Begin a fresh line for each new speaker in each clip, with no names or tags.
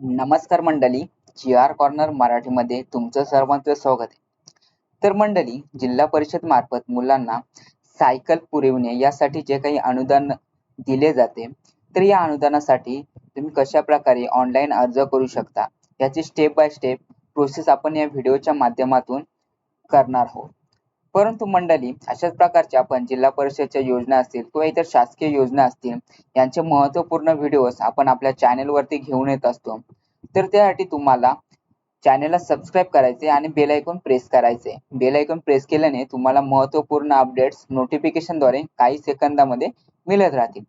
नमस्कार मंडळी जी R corner मराठीमध्ये तुमचं सर्वांचं स्वागत आहे. तर मंडळी जिल्हा परिषद मार्फत मुलांना सायकल पुरविणे यासाठी जे काही अनुदान दिले जाते तर या अनुदानासाठी तुम्ही कशा प्रकारे ऑनलाईन अर्ज करू शकता याची स्टेप बाय स्टेप प्रोसेस आपण या व्हिडिओच्या माध्यमातून करणार आहोत. परंतु मंडळी अशाच प्रकारच्या आपण जिल्हा परिषदच्या योजना असतील किंवा इतर शासकीय योजना असतील यांचे महत्त्वपूर्ण व्हिडिओज आपण आपल्या चॅनेल वरती घेऊन येत असतो. तर त्यासाठी तुम्हाला चॅनेलला सबस्क्राईब करायचे आणि बेल आयकॉन प्रेस करायचे. बेल आयकॉन प्रेस केल्याने तुम्हाला महत्त्वपूर्ण अपडेट्स नोटिफिकेशनद्वारे काही सेकंदामध्ये मिळत राहतील.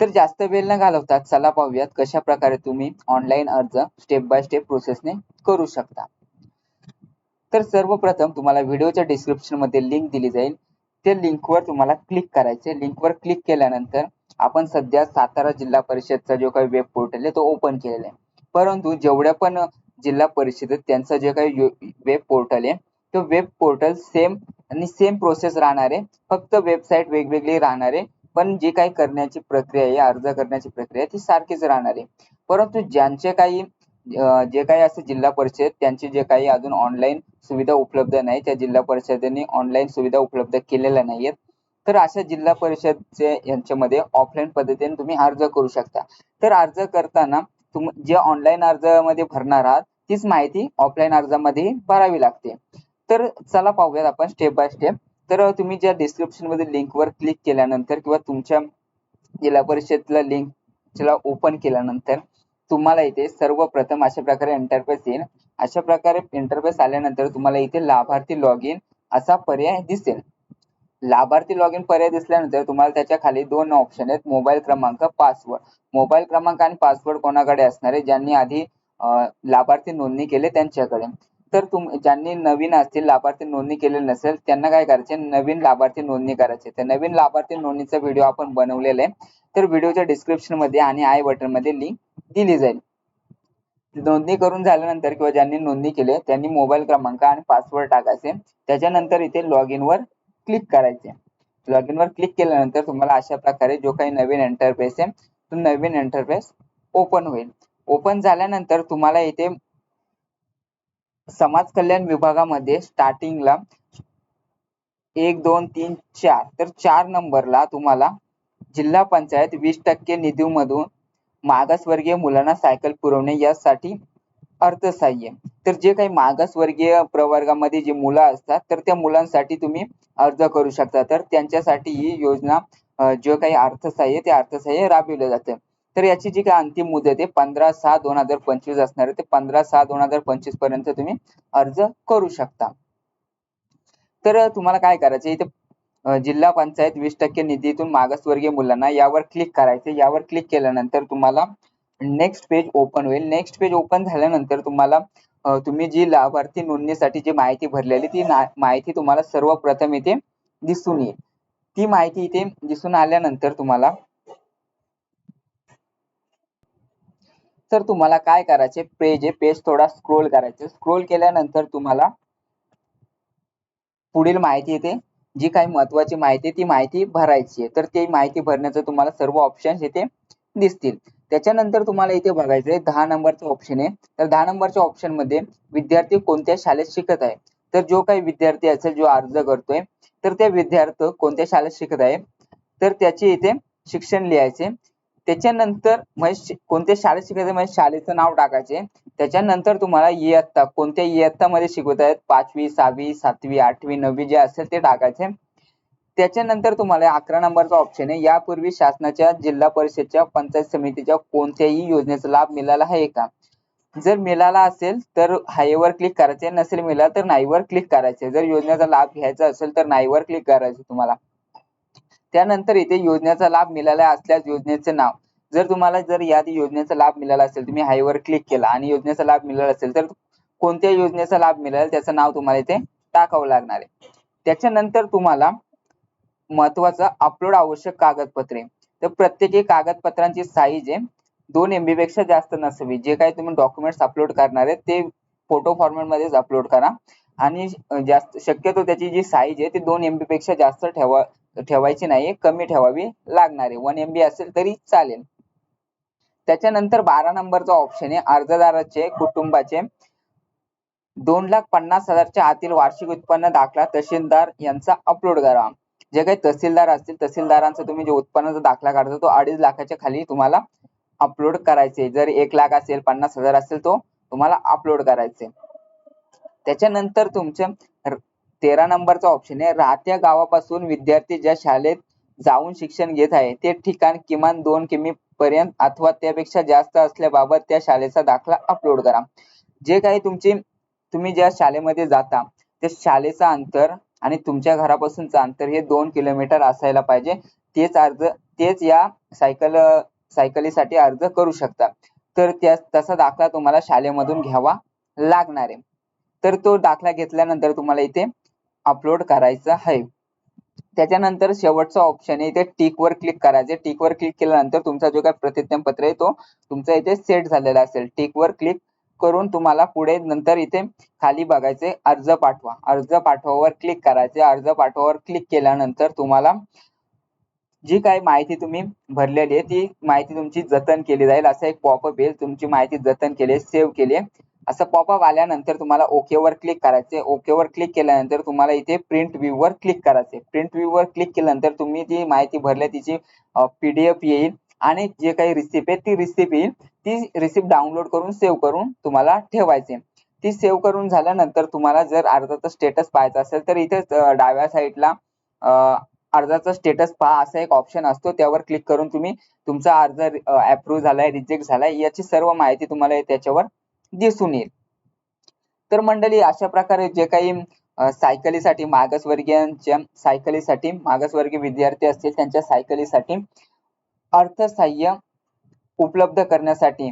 तर जास्त वेळ न घालवता चला पाहूयात कशा प्रकारे तुम्ही ऑनलाईन अर्ज स्टेप बाय स्टेप प्रोसेसने करू शकता. तर सर्वप्रथम तुम्हाला व्हिडिओच्या डिस्क्रिप्शनमध्ये लिंक दिली जाईल. त्या लिंकवर तुम्हाला क्लिक करायचे. लिंकवर क्लिक केल्यानंतर आपण सध्या सातारा जिल्हा परिषदचा जो काही वेब पोर्टल आहे तो ओपन केलेला आहे. परंतु जेवढ्या पण जिल्हा परिषद त्यांचं जे काही वेब पोर्टल आहे तो वेब पोर्टल सेम आणि सेम प्रोसेस राहणार आहे फक्त वेबसाईट वेगवेगळी राहणार आहे पण जी काही करण्याची प्रक्रिया आहे अर्ज करण्याची प्रक्रिया ती सारखीच राहणार. आहे परंतु ज्यांचे काही जे काही असं जिल्हा परिषद त्यांची जे काही अजून ऑनलाईन सुविधा उपलब्ध नाही त्या जिल्हा परिषदेने ऑनलाईन सुविधा उपलब्ध केलेल्या नाहीयेत. तर अशा जिल्हा परिषदचे यांच्यामध्ये ऑफलाईन पद्धतीने तुम्ही अर्ज करू शकता. तर अर्ज करताना तुम जे ऑनलाईन अर्जामध्ये भरणार आहात तीच माहिती ऑफलाईन अर्जामध्ये भरावी लागते. तर चला पाहूयात आपण स्टेप बाय स्टेप तर तुम्ही ज्या डिस्क्रिप्शनमध्ये लिंक वर क्लिक केल्यानंतर किंवा तुमच्या जिल्हा परिषदला लिंक ला ओपन केल्यानंतर तुम्हाला इथे सर्वप्रथम अशा प्रकारे इंटरफेस येईल. अशा प्रकारे इंटरफेस आल्यानंतर तुम्हाला इथे लाभार्थी लॉग इन असा पर्याय दिसेल. लाभार्थी लॉग इन पर्याय दिसल्यानंतर तुम्हाला त्याच्याखाली दोन ऑप्शन आहेत. मोबाईल क्रमांक पासवर्ड मोबाईल क्रमांक आणि पासवर्ड कोणाकडे असणार आहे? ज्यांनी आधी लाभार्थी नोंदणी केले त्यांच्याकडे. तर तुम ज्यांनी नवीन असतील लाभार्थी नोंदणी केलेली नसेल त्यांना काय करायचे? नवीन लाभार्थी नोंदणी करायचे. तर नवीन लाभार्थी नोंदणीचा व्हिडिओ आपण बनवलेला आहे. तर व्हिडिओच्या डिस्क्रिप्शनमध्ये आणि आय बटनमध्ये लिंक दिली जाईल. नोंदणी करून झाल्यानंतर किंवा ज्यांनी नोंदणी केली त्यांनी मोबाईल क्रमांक आणि पासवर्ड टाकायचे. त्याच्यानंतर इथे लॉग इन वर क्लिक करायचे. लॉग इन वर क्लिक केल्यानंतर तुम्हाला अशा प्रकारे जो काही नवीन इंटरफेस आहे तो नवीन इंटरफेस ओपन होईल. ओपन झाल्यानंतर तुम्हाला इथे समाज कल्याण विभागामध्ये स्टार्टिंगला एक दोन तीन चार तर चार नंबरला तुम्हाला जिल्हा पंचायत वीस टक्के निधीमधून मागासवर्गीय मुलांना सायकल पुरवणे यासाठी अर्थसहाय्य. तर जे काही मागासवर्गीय प्रवर्गामध्ये जे मुलं असतात तर त्या मुलांसाठी तुम्ही अर्ज करू शकता. तर त्यांच्यासाठी ही योजना जे काही अर्थसहाय्य ते अर्थसहाय्य राबविलं जातं. तर याची जी काही अंतिम मुदत आहे पंधरा सहा दोन हजार पंचवीस असणार आहे ते पंधरा सहा दोन हजार पंचवीसपर्यंत तुम्ही अर्ज करू शकता. तर तुम्हाला काय करायचं इथे जिल्हा पंचायत वीस टक्के निधीतून मागासवर्गीय मुलांना यावर क्लिक करायचे. यावर क्लिक केल्यानंतर तुम्हाला नेक्स्ट पेज ओपन होईल. नेक्स्ट पेज ओपन झाल्यानंतर तुम्हाला तुम्ही जी लाभार्थी नोंदणीसाठी जी माहिती भरलेली ती माहिती तुम्हाला सर्वप्रथम इथे दिसून येईल. ती माहिती इथे दिसून आल्यानंतर तुम्हाला तर तुम्हाला काय करायचे? पेज आहे. पेज थोडा स्क्रोल करायचे. स्क्रोल केल्यानंतर तुम्हाला पुढील माहिती येते जी काही महत्वाची माहिती ती माहिती भरायची आहे. तर ती माहिती भरण्याचं तुम्हाला सर्व ऑप्शन इथे दिसतील. त्याच्यानंतर तुम्हाला इथे बघायचंय दहा नंबरचं ऑप्शन आहे. तर दहा नंबरच्या ऑप्शनमध्ये विद्यार्थी कोणत्या शाळेत शिकत आहे? तर जो काही विद्यार्थी असेल जो अर्ज करतोय तर ते विद्यार्थी कोणत्या शाळेत शिकत आहे? तर त्याचे इथे शिक्षण लिहायचे. त्याच्यानंतर म्हणजे कोणत्या शाळेत शिकायचं म्हणजे शाळेचं नाव टाकायचे. त्याच्यानंतर तुम्हाला इयत्ता कोणत्या इयत्ता मध्ये शिकवत आहेत? पाचवी सहावी सातवी आठवी नववी जे असेल ते टाकायचे. त्याच्यानंतर तुम्हाला अकरा नंबरचा ऑप्शन आहे. यापूर्वी शासनाच्या जिल्हा परिषदच्या पंचायत समितीच्या कोणत्याही योजनेचा लाभ मिळाला आहे का? जर मिळाला असेल तर हायवर क्लिक करायचे. नसेल मिळाला तर नाहीवर क्लिक करायचे. जर योजनेचा लाभ घ्यायचा असेल तर नाहीवर क्लिक करायचे तुम्हाला. त्यानंतर इथे योजनेचा लाभ मिळाला असल्यास योजनेचे नाव. जर तुम्हाला जर या योजनेचा लाभ मिळाला असेल तुम्ही हायवर क्लिक केला आणि योजनेचा लाभ मिळाला असेल तर कोणत्या योजनेचा लाभ मिळाला त्याचं नाव तुम्हाला इथे टाकावं लागणार आहे. त्याच्यानंतर तुम्हाला महत्वाचं अपलोड आवश्यक कागदपत्रे. तर प्रत्येकी कागदपत्रांची साईज आहे दोन एमबी पेक्षा जास्त नसावी. जे काही तुम्ही डॉक्युमेंट्स अपलोड करणार आहे ते फोटो फॉर्मॅट मध्येच अपलोड करा. आणि जास्त शक्यतो त्याची जी साईज आहे ती दोन एमबी पेक्षा जास्त ठेवा ठेवायची नाही कमी ठेवावी लागणार आहे. वन एमबी असेल तरी चालेल. त्याच्यानंतर बारा नंबरचा ऑप्शन आहे अर्जदाराचे कुटुंबाचे. दोन लाख पन्नास हजारच्या आतील वार्षिक उत्पन्न दाखला तहसीलदार यांचा अपलोड करा. जे काही तहसीलदार असतील तहसीलदारांचा तुम्ही जे उत्पन्नाचा दाखला काढता तो अडीच लाखाच्या खाली तुम्हाला अपलोड करायचे जर एक लाख असेल पन्नास हजार असेल तो तुम्हाला अपलोड करायचे त्याच्यानंतर तुमचे तेरा नंबरचा ऑप्शन आहे. राहत्या गावापासून विद्यार्थी ज्या शाळेत जाऊन शिक्षण घेत आहे ते ठिकाण किमान दोन किमी पर्यंत अथवा त्यापेक्षा जास्त असल्याबाबत त्या शाळेचा दाखला अपलोड करा. जे काही तुमची तुम्ही ज्या शाळेमध्ये जाता त्या शाळेचं अंतर आणि तुमच्या घरापासूनचं अंतर हे दोन किलोमीटर असायला पाहिजे. तेच अर्ज तेच या सायकल सायकलीसाठी अर्ज करू शकता. तर त्या तसा दाखला तुम्हाला शाळेमधून घ्यावा लागणार आहे. तर तो दाखला घेतल्यानंतर तुम्हाला इथे अपलोड करायचा आहे. त्याच्यानंतर शेवटचा ऑप्शन आहे इथे टिक वर क्लिक करायचे. टिक वर क्लिक केल्यानंतर तुमचा जो काही प्रतिज्ञापत्र आहे तो तुमचा इथे सेट झालेला असेल. टिक वर क्लिक करून तुम्हाला पुढे नंतर इथे खाली बघायचे अर्ज पाठवा. अर्ज पाठवावर क्लिक करायचे अर्ज पाठवावर क्लिक केल्यानंतर तुम्हाला जी काही माहिती तुम्ही भरलेली आहे ती माहिती तुमची जतन केली जाईल. असं एक पॉपअप येईल. तुमची माहिती जतन केली सेव्ह केली असं पॉपअप आल्यानंतर तुम्हाला ओके वर क्लिक करायचे ओके वर क्लिक केल्यानंतर तुम्हाला इथे प्रिंट व्ह्यू वर क्लिक करायचे प्रिंट व्ह्यू वर क्लिक केल्यानंतर तुम्ही जी माहिती भरली तिची पीडीएफ येईल आणि जे काही रिसिप्ट आहे ती रिसिप्ट येईल. ती रिसिप्ट डाउनलोड करून सेव्ह करून तुम्हाला ठेवायचे ती सेव्ह करून झाल्यानंतर तुम्हाला जर अर्जाचा स्टेटस पाहायचा असेल तर इथे डाव्या साईडला अर्जाचा स्टेटस पहा. असा एक ऑप्शन असतो. त्यावर क्लिक करून तुम्ही तुमचा अर्ज अप्रूव्ह झालाय रिजेक्ट झालाय याची सर्व माहिती तुम्हाला त्याच्यावर दिसून येईल. तर मंडळी अशा प्रकारे जे काही सायकलीसाठी मागासवर्गीयांच्या सायकलीसाठी मागासवर्गीय विद्यार्थी असतील त्यांच्या सायकलीसाठी अर्थसहाय्य उपलब्ध करण्यासाठी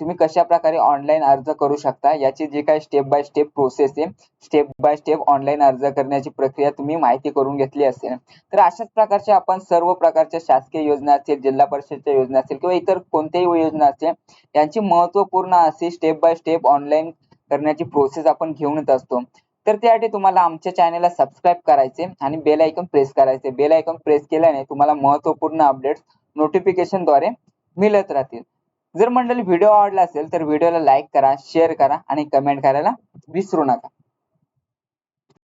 तुम्ही कशा प्रकारे ऑनलाईन अर्ज करू शकता याची जी काही स्टेप बाय स्टेप प्रोसेस आहे स्टेप बाय स्टेप ऑनलाईन अर्ज करण्याची प्रक्रिया तुम्ही माहिती करून घेतली असेल. तर अशाच प्रकारच्या आपण सर्व प्रकारच्या शासकीय योजना असतील जिल्हा परिषदच्या योजना असतील किंवा इतर कोणत्याही योजना असतील यांची महत्त्वपूर्ण अशी स्टेप बाय स्टेप ऑनलाईन करण्याची प्रोसेस आपण घेऊन येत असतो. तर त्यासाठी तुम्हाला आमच्या चॅनेलला सबस्क्राईब करायचे आणि बेल आयकॉन प्रेस करायचे. बेल आयकॉन प्रेस केल्याने तुम्हाला महत्त्वपूर्ण अपडेट्स नोटिफिकेशनद्वारे मिळत राहतील. जर मंडळी व्हिडिओ आवडला असेल तर व्हिडिओला लाईक करा शेअर करा आणि कमेंट करायला विसरू नका.